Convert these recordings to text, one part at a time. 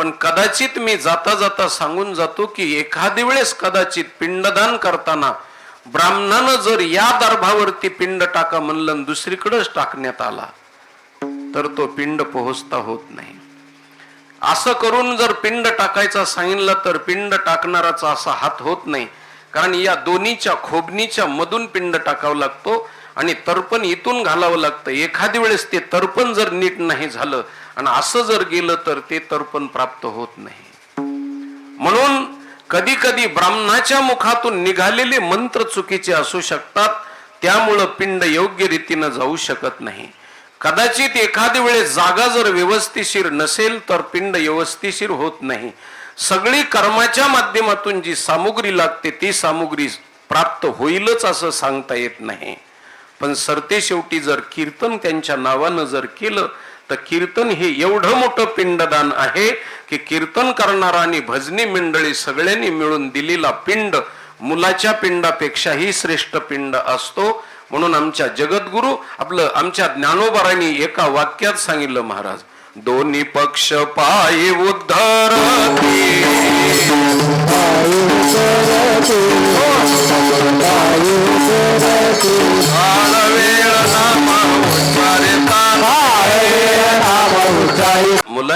पण कदाचित मी जाता जाता सांगून जातो की एखादी वेळेस कदाचित पिंडदान करताना ब्राह्मणानं जर या दर्भावरती पिंड टाका म्हणलं दुसरीकडेच टाकण्यात आला तर तो पिंड पोहोचता होत नाही. असं करून जर पिंड टाकायचा सांगितलं तर पिंड टाकणाराचा असा हात होत नाही. कारण या दोन्हीच्या खोबणीच्या मधून पिंड टाकावा लागतो. आणि तर्पण इथून घालावं लागतं. एखादी वेळेस ते तर्पण जर नीट नाही झालं आणि असं जर गेलं तर ते तर्पण प्राप्त होत नाही. म्हणून कधी कधी ब्राह्मणाच्या मुखातून निघालेले मंत्र चुकीचे असू शकतात त्यामुळं पिंड योग्य रीतीनं जाऊ शकत नाही. कदाचित एखादी वेळेस जागा जर व्यवस्थिशीर नसेल तर पिंड व्यवस्थिशीर होत नाही. सगळी कर्माच्या माध्यमातून जी सामुग्री लागते ती सामुग्री प्राप्त होईलच असं सांगता येत नाही. पण सरते शेवटी जर कीर्तन त्यांच्या नावानं जर केलं तर कीर्तन हे एवढं मोठं पिंडदान आहे की कीर्तन करणारा आणि भजनी मंडळी सगळ्यांनी मिळून दिलेला पिंड मुलाच्या पिंडापेक्षाही श्रेष्ठ पिंड असतो. म्हणून आमच्या जगद्गुरु आपलं आमच्या ज्ञानोबारांनी एका वाक्यात सांगितलं महाराज दोन्ही पक्ष पाय उद्धरती काळ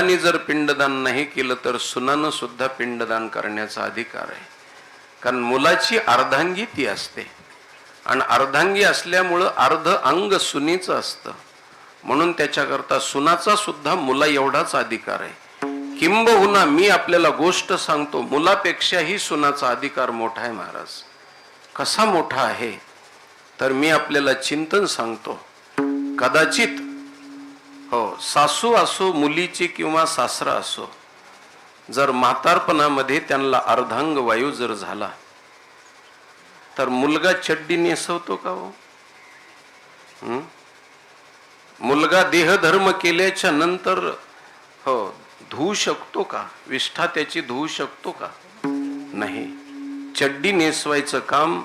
मुलांनी जर पिंडदान नाही केलं तर सुनानं सुद्धा पिंडदान करण्याचा अधिकार आहे. कारण मुलाची अर्धांगी ती असते. आणि अर्धांगी असल्यामुळं अर्ध अंग सुनीचं असतं. म्हणून त्याच्याकरता सुनाचा सुद्धा मुला एवढाच अधिकार आहे. किंबहुना मी आपल्याला गोष्ट सांगतो मुलापेक्षाही सुनाचा अधिकार मोठा आहे महाराज. कसा मोठा आहे? तर मी आपल्याला चिंतन सांगतो. कदाचित हो सासू असो मुलीची किंवा सासरा असो जर म्हातारपणामध्ये त्यांना अर्धांग वायू जर झाला तर मुलगा चड्डी नेसवतो का हो? मुलगा देहधर्म केल्याच्यानंतर हो धुवू शकतो का? विष्ठा त्याची धुवू शकतो का? नाही. चड्डी नेसवायचं काम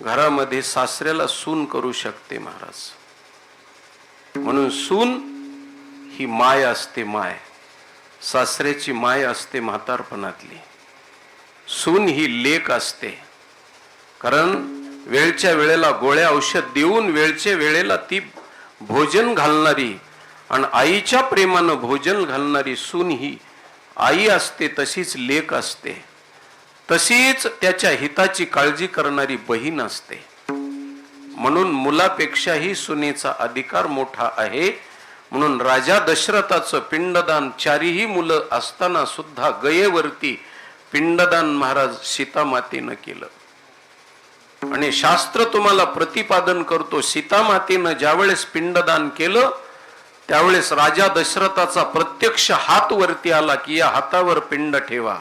घरामध्ये सासऱ्याला सून करू शकते महाराज. म्हणून सून ही माय असते माय. सासऱ्याची माय असते म्हातारपणातली. सून ही लेख असते. कारण वेळच्या वेळेला गोळ्या औषध देऊन वेळच्या वेळेला ती भोजन घालणारी आणि आईच्या प्रेमानं भोजन घालणारी सून ही आई असते तशीच लेख असते. तशीच त्याच्या हिताची काळजी करणारी बहीण असते. म्हणून मुलापेक्षाही सुनेचा अधिकार मोठा आहे. म्हणून राजा दशरथाचं पिंडदान चारीही मुलं असताना सुद्धा गयेवरती पिंडदान महाराज सीतामातेनं केलं. आणि शास्त्र तुम्हाला प्रतिपादन करतो सीतामातेनं ज्यावेळेस पिंडदान केलं त्यावेळेस राजा दशरथाचा प्रत्यक्ष हात वरती आला की या हातावर पिंड ठेवा.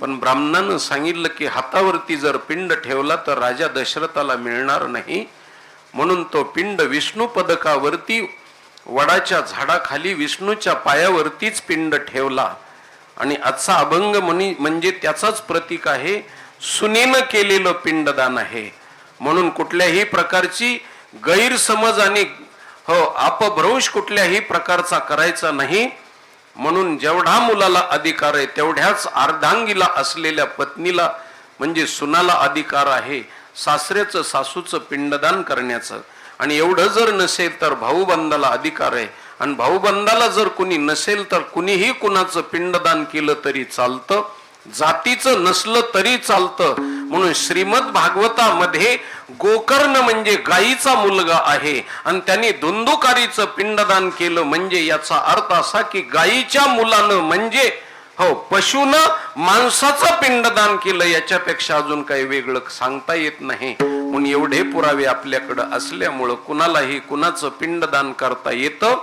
पण ब्राह्मणानं सांगितलं की हातावरती जर पिंड ठेवला तर राजा दशरथाला मिळणार नाही. म्हणून तो पिंड विष्णू पदकावरती वडाच्या झाडाखाली विष्णूच्या पायावरतीच पिंड ठेवला. आणि आजचा अभंग म्हणी म्हणजे त्याचाच प्रतीक आहे सुनेनं केलेलं पिंडदान आहे. म्हणून कुठल्याही प्रकारची गैरसमज आणि हो अपभ्रंश कुठल्याही प्रकारचा करायचा नाही. म्हणून जेवढा मुलाला अधिकार आहे तेवढ्याच अर्धांगीला असलेल्या पत्नीला म्हणजे सुनाला अधिकार आहे सासऱ्याचं सासूचं पिंडदान करण्याचं. आणि एवढं जर नसेल तर भाऊबंदाला अधिकार आहे. आणि भाऊबंदाला जर कुणी नसेल तर कुणीही कुणाचं पिंडदान केलं तरी चालतं. जातीचं नसलं तरी चालतं. म्हणून श्रीमद भागवतामध्ये गोकर्ण म्हणजे गायीचा मुलगा आहे. आणि त्यांनी धुंदुकारीचं पिंडदान केलं म्हणजे याचा अर्थ असा की गायीच्या मुलानं म्हणजे हो पशुनं माणसाचं पिंडदान केलं याच्यापेक्षा अजून काही वेगळं सांगता येत नाही. म्हणून एवढे पुरावे आपल्याकडं असल्यामुळं कुणालाही कुणाचं पिंडदान करता येतं?